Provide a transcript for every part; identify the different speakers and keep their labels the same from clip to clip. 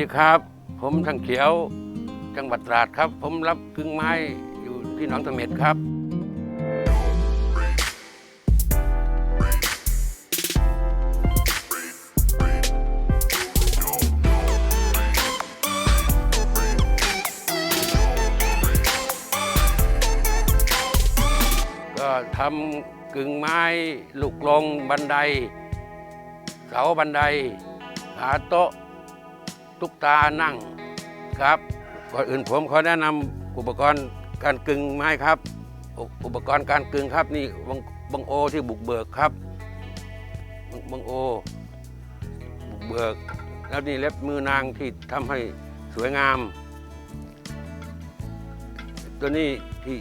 Speaker 1: ีครับ ผมทางเขียว จังหวัดตราดครับ ผมรับกึ่งไม้อยู่ที่หนองเสม็ดครับ ก็ทำกึ่งไม้ลูกกลงบันได เสาบันไดขาโต๊ะ ตุ๊กตานั่งครับ ก่อนอื่นผมขอแนะนำอุปกรณ์การกึ่งไม้ครับ อุอุปกรณ์การกึ่งครับนี่บังบังโอที่บุกเบิกครับบังบังโอ บุกเบิก แล้วนี่เล็บมือนางที่ทำให้สวยงาม ตัวนี้ที่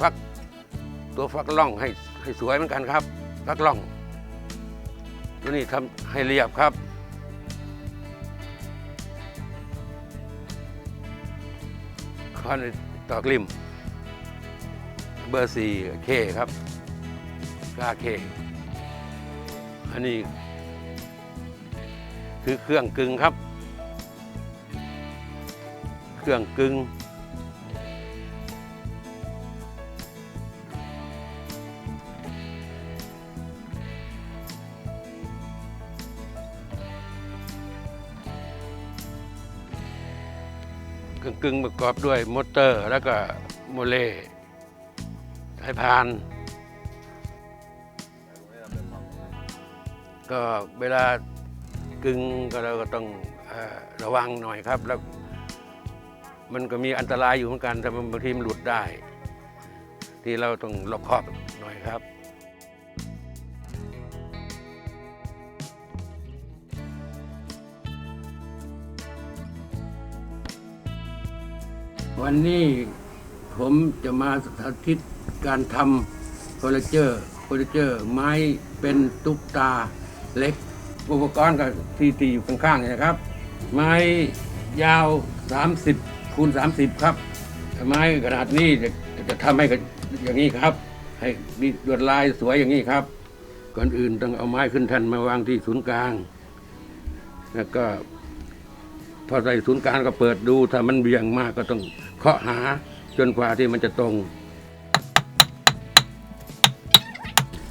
Speaker 1: ฟักตัวฟักล่องให้ให้สวยเหมือนกันครับ ฟักล่อง ตัวนี้ทำให้เรียบครับ ข้อในตอกลิม เบอร์สี่เคครับกาเค อันนี้ คือเครื่องกึ่งครับ เครื่องกึ่ง กึ่งประกอบด้วยมอเตอร์ แล้วก็โมเลสายพาน ก็เวลากึ่งก็เราก็ต้องระวังหน่อยครับ แล้วมันก็มีอันตรายอยู่เหมือนกัน แต่บางทีมันหลุดได้ ที่เราต้องรอบคอบหน่อยครับ วันนี้ผมจะมาสาธิตการทำเฟอร์นิเจอร์เฟอร์นิเจอร์ ไม้เป็นตุ๊กตาเล็ก อุปกรณ์ก็ที่ตีอยู่ข้างๆนะครับ ไม้ยาว 30คูณ30 ครับ ไม้ขนาดนี้จะจะทำให้กับอย่างนี้ครับ ให้มีลวดลายสวยอย่างนี้ครับ ก่อนอื่นต้องเอาไม้ขึ้นท่นมาวางที่ศูนย์กลาง แล้วก็ พอใส่ศูนย์กลางก็เปิดดู ถ้ามันเบี่ยงมากก็ต้องเคาะหาจนกว่าที่มันจะตรง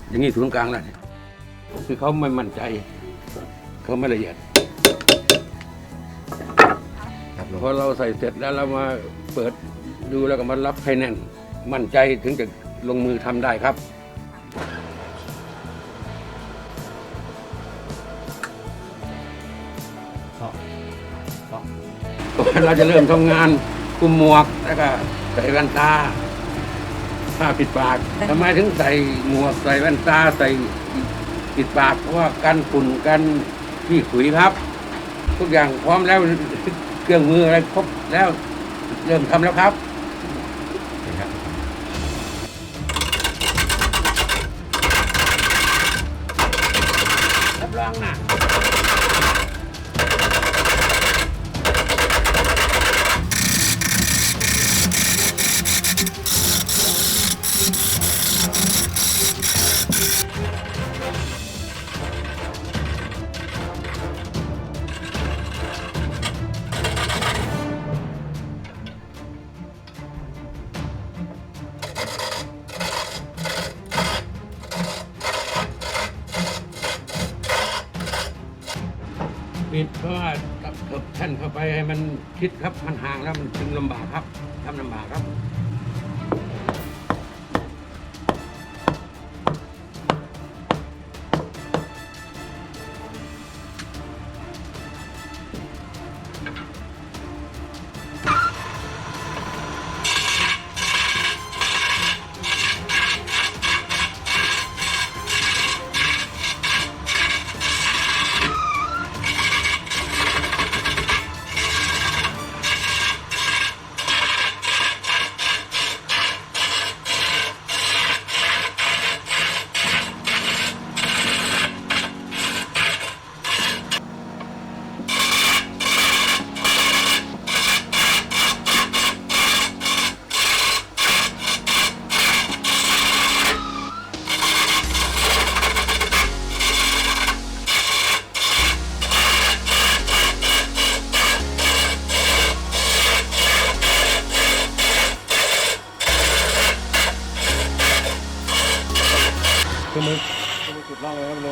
Speaker 1: อย่างนี้ศูนย์กลางแล้วเนี่ยคือเขาไม่มั่นใจ เขาไม่ละเอียดพอเราใส่เสร็จแล้วเรามาเปิดดูแล้วก็มารับให้แน่น มั่นใจถึงจะลงมือทำได้ครับ เราจะเริ่มทำงานกุมหมวกแล้วก็ใส่แว่นตาผ้าปิดปากทำไมถึงใส่หมวกใส่แว่นตาใส่ปิดปากเพราะว่ากันฝุ่นกันขี้ขุยครับ ทุกอย่างพร้อมแล้วเครื่องมืออะไรครบแล้วเริ่มทำแล้วครับ ปิดเพราะว่ากับเถิบแท่นเข้าไปให้มันคิดครับมันห่างแล้วมันจึงลำบากครับทำลำบากครับ คือมื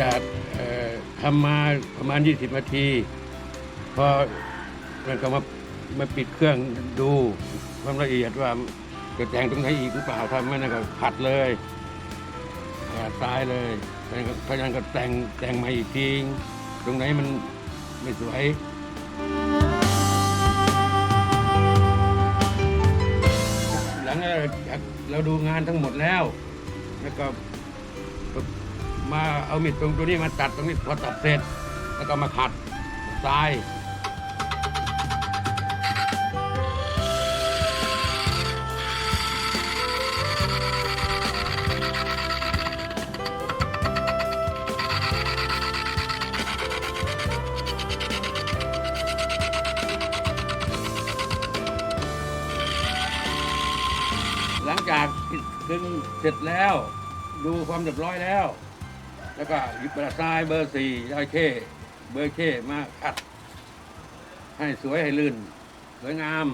Speaker 1: จากทำมาประมาณ 20 นาที พอมันก็มามาปิดเครื่องดูความละเอียดว่าจะแต่งตรงไหนอีกหรือเปล่าทำไม่นั่นก็ขัดเลยขัดซ้ายเลยเพราะฉะนั้นก็เพราะฉะนั้นก็แต่งแต่งใหมาอีกทีตรงไหนมันไม่สวยหลังจากเราดูงานทั้งหมดแล้วแล้วก็ มาเอามิดตรงตัวนี้มาตัดตรงนี้พอตัดเสร็จ แล้วก็มาขัดทรายหลังจากดึงเสร็จแล้ว ดูความเรียบร้อยแล้ว แล้วก็หยิบกระดาษทรายเบอร์สี่ร้อเคเบอร์เคมาขัด ให้สวยให้ลื่น สวยงาม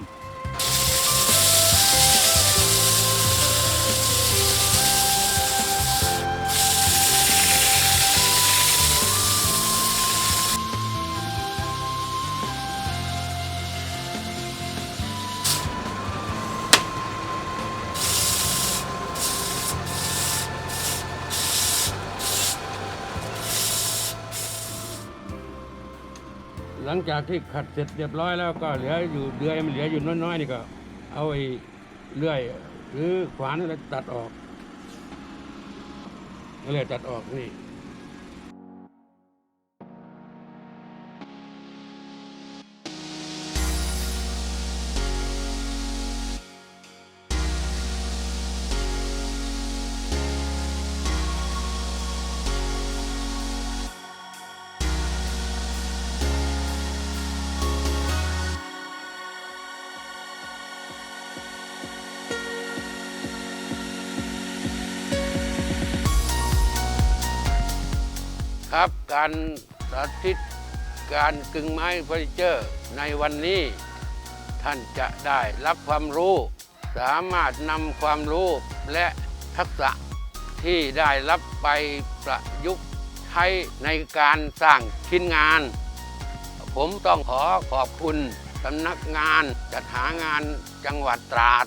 Speaker 1: ลังจากที่ขัดเสร็จเรียบร้อยแล้วก็เหลืออยู่เดือยมันเหลืออยู่น้อยๆนี่ก็ เอาไอ้เลื่อยหรือขวานอะไรตัดออกเอาเลื่อยตัดออกนี่ ครับการสาธิตการกึ่งไม้เฟอร์นิเจอร์ในวันนี้ท่านจะได้รับความรู้ สามารถนำความรู้และทักษะที่ได้รับไปประยุกต์ใช้ในการสร้างชิ้นงาน ผมต้องขอขอบคุณสำนักงานจัดหางานจังหวัดตราด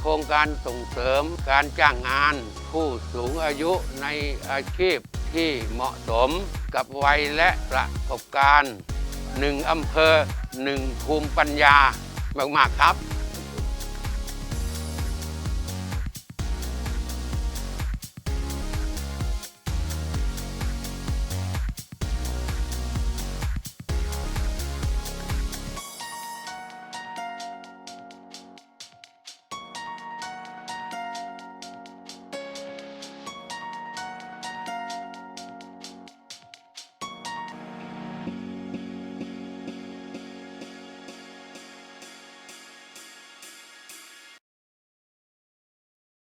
Speaker 1: โครงการส่งเสริมการจ้างงานผู้สูงอายุในอาชีพ ที่เหมาะสมกับวัยและประสบการณ์หนึ่งอำเภอหนึ่งภูมิปัญญามาก ๆ ครับ